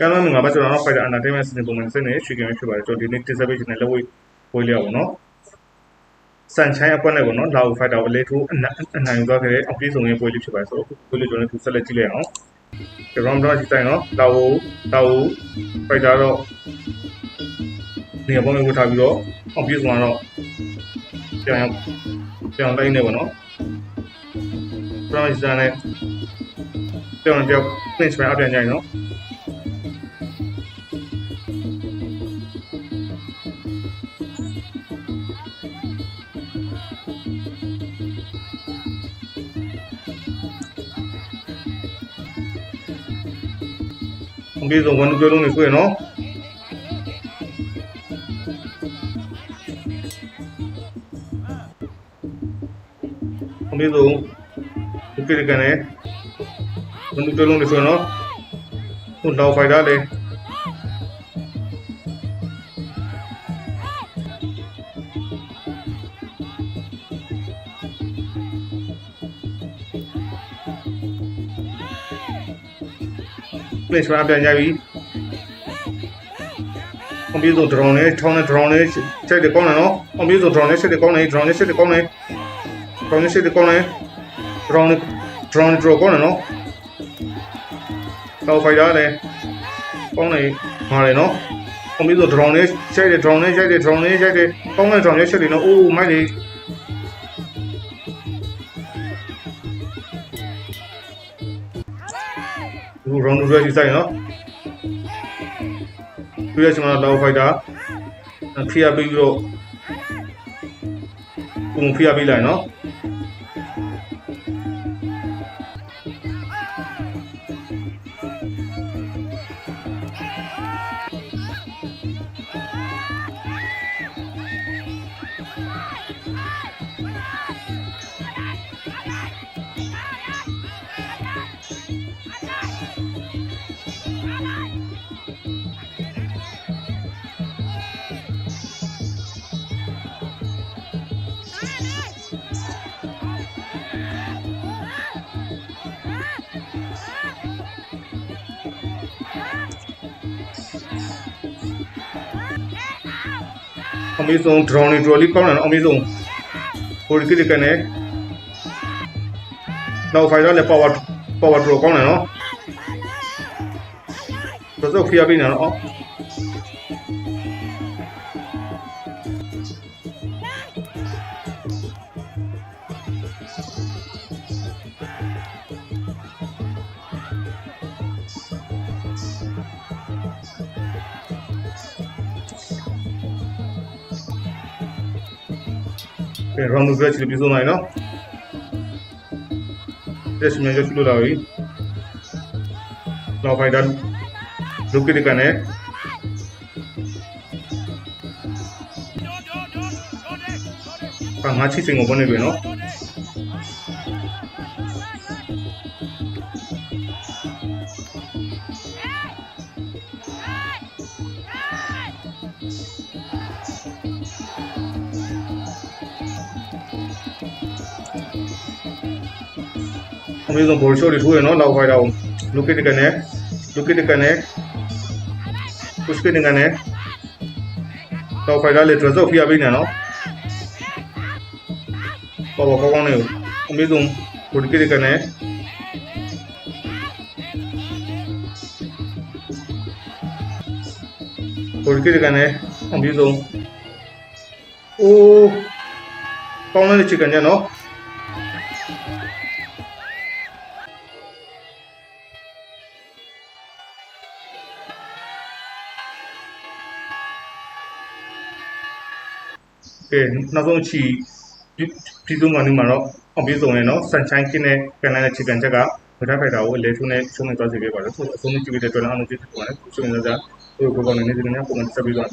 ကဲတော့ငါပါကျွန်တော်တို့ Fighter Entertainment စီစဉ်ပုံမှန်စနေရွှေကင်ဖြစ်ပါတယ်ကျွန်တော်ဒီနေ့တင်ဆက်ပေးခြင်းနဲ့လက်ဝဲဝဲလျောက်ပါတော့စန်ချိုင်းအပွက်နဲ့ပေါ့နော်လာဦး Fighter ကိုလေထိုးအနိုင်ယူသွားခဲ့တဲ့အပြေဆုံးရဲ့ပွဲလေးဖြစ်ပါတယ်ဆိုတော့ပွဲလေးကျွန်တော်တို့ဆက်လက်ကြည့်လိုက်အောင်ဒီ round တော့ဒီတိုင်းနော်လာဦးလာဦး Fighter တော့နေရာပေါ်မှာဝတ်ထားပြီးတော့အပြေဆုံးကတော့ပြန်ပြန်တိုင်းနေပေါ့နော် promise နဲ့ပြန်ပြန် finish ပဲအပြန်ကြိုင်နော် အပြေဆုံးဝန်ပြောလုံးနေဆွေးနော်အပြေဆုံးဒီကိကနေဝန်ပြောလုံးနေဆွေးနော်ဟို ပလက်စရာပြန်ကြပြီအပြေဆုံး drone နဲ့ထောင်းနဲ့ drone နဲ့ချက်တယ်ကောင်းတယ်နော်အပြေဆုံး drone နဲ့ချက်တယ်ကောင်းတယ် drone နဲ့ချက်တယ်ကောင်းတယ် drone နဲ့ချက်တယ်ကောင်းတယ် drone နဲ့ drone draw ကောင်းတယ်နော်တော့ဖိုက်တာလေကောင်းတယ်မာတယ်နော်အပြေဆုံး drone နဲ့ချက်တယ် drone နဲ့ချက်တယ် drone နဲ့ချက်တယ်ကောင်းတယ် drone နဲ့ချက်တယ်နော်အိုးမိုက် လေဒီ round 2ရေးဆိုင်နော်ပြီးရချင်မှာတော့ဖိုက်တာဖိအားပေးပြီးတော့ပုံဖိအားပေးလိုက်နော် အမေဆုံး drone တွေ trolley ကောင်းတယ်နော်အမေဆုံးဟိုဒီကိကနေတော့ fighter လည်း power power draw ကောင်းတယ်နော်တော့ဆိုဖိအားပေးနေနော် အော်ကဲ round 2ချီပြီးဆုံးလိုက်နော် test မြန်ရရှိလို့လာပြီတော့ fighter လုတ်ကိကနေပါငါချစ် အမေဆုံးဘော်ရှိုးတွေထိုးရနော်လောက်ဖိုက်တာကိုလုတ်ကိကနေလုတ်ကိကနေ push ကိကနေတော့ဖိုက်တာလေ dress ဖိအားပေးနေနော်ပေါ်ပေါ်ကောင်းကောင်းနေအမေဆုံးဘော်ကိကနေဘော်ကိကနေအမေဆုံးအိုးကောင်းတဲ့ချစ်ကန်ညနော် ကဲနောက်ဆုံးချီပြည်စုံကနေမှာတော့အောင်ပြည်စုံနဲ့နော်ဆန်ချိုင်းကင်းနဲ့ကန်လိုက်တဲ့ချီကန်ချက်ကဝတ်ထားဖိုက်တာကိုလေထုံးနဲ့ချုံနေသွားစေခဲ့ပါတယ်ဆိုတော့အဆုံးကြည့်တဲ့အတွက်လည်းအားလုံးကျေးဇူးတင်ပါတယ်ချုံနေတာဟိုကိုကောင်းနေတဲ့ဒီနေ့ပုံမှန်ဆက်ပြီးတော့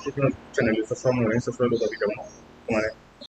channel လေး subscribe လုပ်ရင် subscribe လုပ်တော့ပြီးတော့ပါတယ်